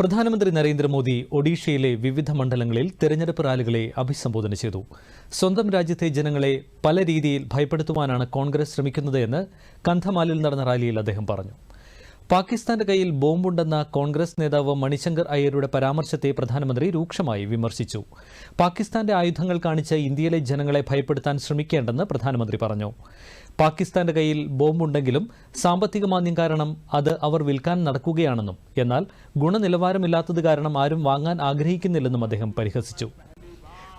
പ്രധാനമന്ത്രി നരേന്ദ്രമോദി ഒഡീഷയിലെ വിവിധ മണ്ഡലങ്ങളിൽ തെരഞ്ഞെടുപ്പ് റാലികളെ അഭിസംബോധന ചെയ്തു. സ്വന്തം രാജ്യത്തെ ജനങ്ങളെ പല രീതിയിൽ ഭയപ്പെടുത്തുവാനാണ് കോൺഗ്രസ് ശ്രമിക്കുന്നതെന്ന് കന്ധമാലിൽ നടന്ന റാലിയിൽ അദ്ദേഹം പറഞ്ഞു. പാകിസ്ഥാന്റെ കയ്യിൽ ബോംബുണ്ടെന്ന കോൺഗ്രസ് നേതാവ് മണിശങ്കർ അയ്യരുടെ പരാമർശത്തെ പ്രധാനമന്ത്രി രൂക്ഷമായി വിമർശിച്ചു. പാകിസ്ഥാന്റെ ആയുധങ്ങൾ കാണിച്ച് ഇന്ത്യയിലെ ജനങ്ങളെ ഭയപ്പെടുത്താൻ ശ്രമിക്കേണ്ടെന്ന് പ്രധാനമന്ത്രി പറഞ്ഞു. പാകിസ്ഥാന്റെ കയ്യിൽ ബോംബുണ്ടെങ്കിലും സാമ്പത്തിക മാന്ദ്യം കാരണം അത് അവർ വിൽക്കാൻ നടക്കുകയാണെന്നും എന്നാൽ ഗുണനിലവാരമില്ലാത്തത് കാരണം ആരും വാങ്ങാൻ ആഗ്രഹിക്കുന്നില്ലെന്നും അദ്ദേഹം പരിഹസിച്ചു.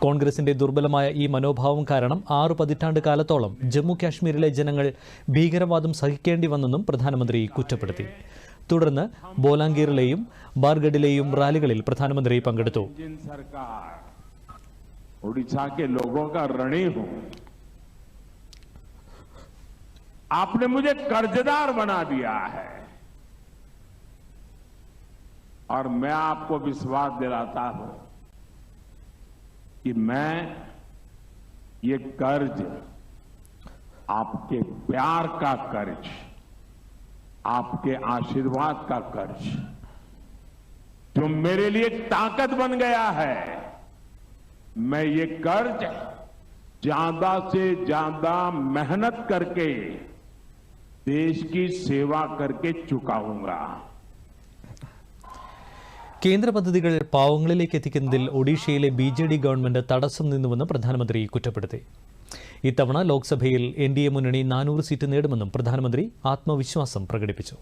കോൺഗ്രസിന്റെ ദുർബലമായ ഈ മനോഭാവം കാരണം ആറു പതിറ്റാണ്ട് കാലത്തോളം ജമ്മു കാശ്മീരിലെ ജനങ്ങൾ ഭീകരവാദം സഹിക്കേണ്ടി വന്നെന്നും പ്രധാനമന്ത്രി കുറ്റപ്പെടുത്തി. തുടർന്ന് ബോലാംഗീറിലെയും ബാർഗഡിലെയും റാലികളിൽ പ്രധാനമന്ത്രി പങ്കെടുത്തു. आपने मुझे कर्जदार बना दिया है। और मैं आपको विश्वास दिलाता हूँ कि मैं ये कर्ज आपके प्यार का कर्ज, आपके आशीर्वाद का कर्ज, जो मेरे लिए ताकत बन गया है, मैं ये कर्ज ज़्यादा से ज़्यादा मेहनत करके देश की सेवा करके चुकाऊंगा കേന്ദ്ര പദ്ധതികൾ പാവങ്ങളിലേക്ക് എത്തിക്കുന്നതിൽ ഒഡീഷയിലെ ബി ജെ ഡി ഗവൺമെന്റ് തടസ്സം നിന്നുവെന്ന് പ്രധാനമന്ത്രി കുറ്റപ്പെടുത്തി ഇത്തവണ ലോക്സഭയിൽ എൻ ഡി എ മുന്നണി നാനൂറ് സീറ്റ് നേടുമെന്നും പ്രധാനമന്ത്രി ആത്മവിശ്വാസം പ്രകടിപ്പിച്ചു